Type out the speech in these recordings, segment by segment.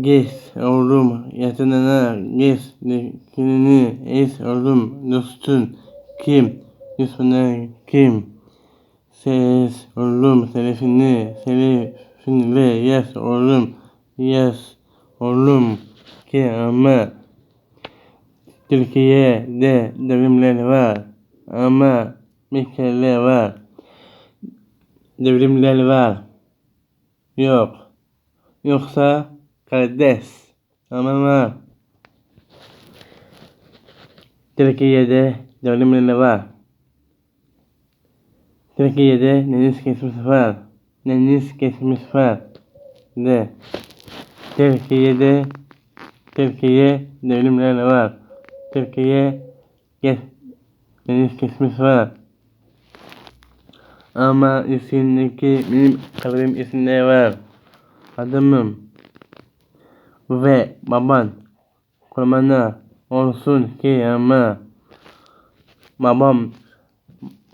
Geç oğlum yatınına geç dikinini es oğlum dostun kim? Düşmanın kim? Ses oğlum selefini selefinle yaz oğlum yaz oğlum ki ama Türkiye'de devrimler var ama ülkeler var devrimler var. Yok. Yoksa kardeş ama var Türkiye'de devrimler var. Türkiye'de deniz kesmiş var? Deniz kesmiş var? De. Türkiye'de Türkiye devrimler var. Türkiye kes, deniz kesmiş var? Ama içindeki benim kalbim içinde var. Adamım ve baban kurbanı olsun ki ama babam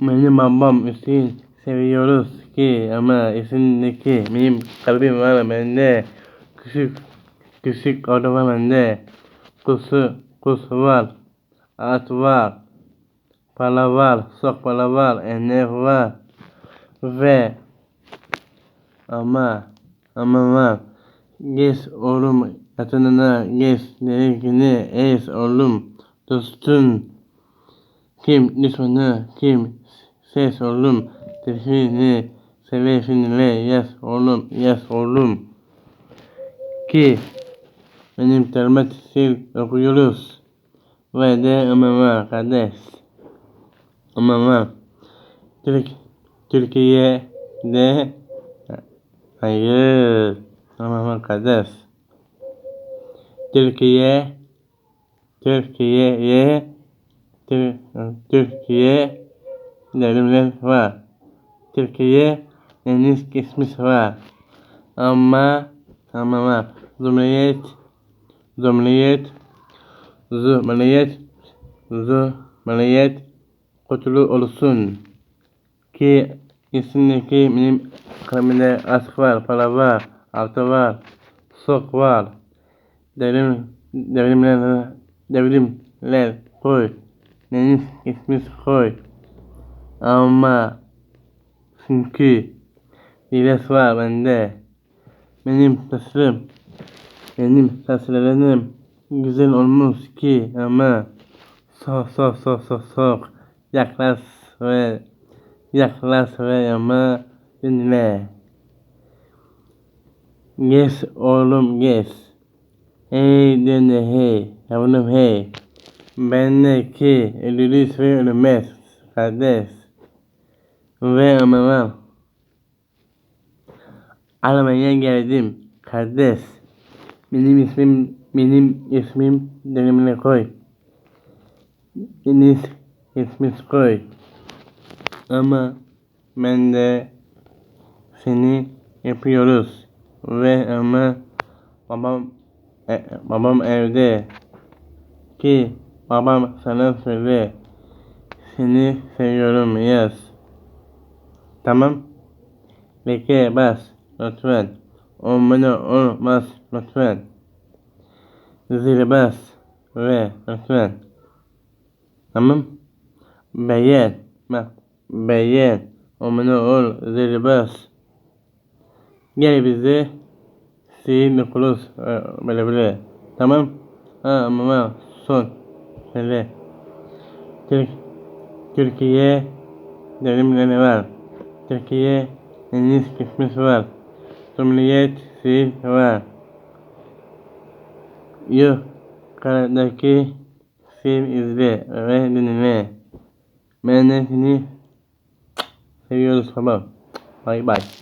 benim babam Hüseyin seviyoruz ki ama içindeki benim kalbim var bende. Küçük küçük orada var bende. Kusu kusu var at var para var sok para var enek var ve ama ama var. Geç oğlum yatınına geç gerekini es oğlum dostun. Kim düşmanı kim ses oğlum telefini selefinle yaz oğlum yaz oğlum. Ki benim termat sil okuyoruz. Ve de ama var kardeş. Ama var Türk Türkiye'de hayır. Ama var kardeş Türkiye Türkiye'ye Tür- Türkiye devrimler var. Türkiye deniz kesmiş var. Ama ama. Cumhuriyet Cumhuriyet Cumhuriyet Cumhuriyet kurtulu olsun ki içindeki benim kalbimde aşk var, para var, altı var, sok var. Devrim, devrimler, devrimler koy. Deniz kesmiş koy. Ama çünkü biraz var bende. Benim tasarım, benim tasarımım güzel olmuş ki ama sok sok sok sok sok yaklaş ve yaklaş ve ama dinle. Geç oğlum geç. Hey dinle hey yavrum hey. Bendeki ölürüz ve ölmez kardeş. Ve ama var. Almanya'ya geldim kardeş. Benim ismim benim ismim denimle koy. Deniz ismi koy. Ama ben de seni yapıyoruz ve ama babam e, babam evde ki babam sana söyle seni seviyorum yaz. Tamam. Bekle bas lütfen. Olmadı olmaz lütfen. Zil bas ve lütfen. Tamam. Beğen. Bak. Beğen. Olmadı ol. Zil bas. Gel bize. Sihirli kulus böyle böyle. Tamam. Ha ama son. Söyle. Türk Türkiye devrimleri var. Türkiye deniz kısmı var. Cumhuriyet sivil var. Yukarıdaki film izle ve dinle. Seni seviyoruz baba. Bay bay.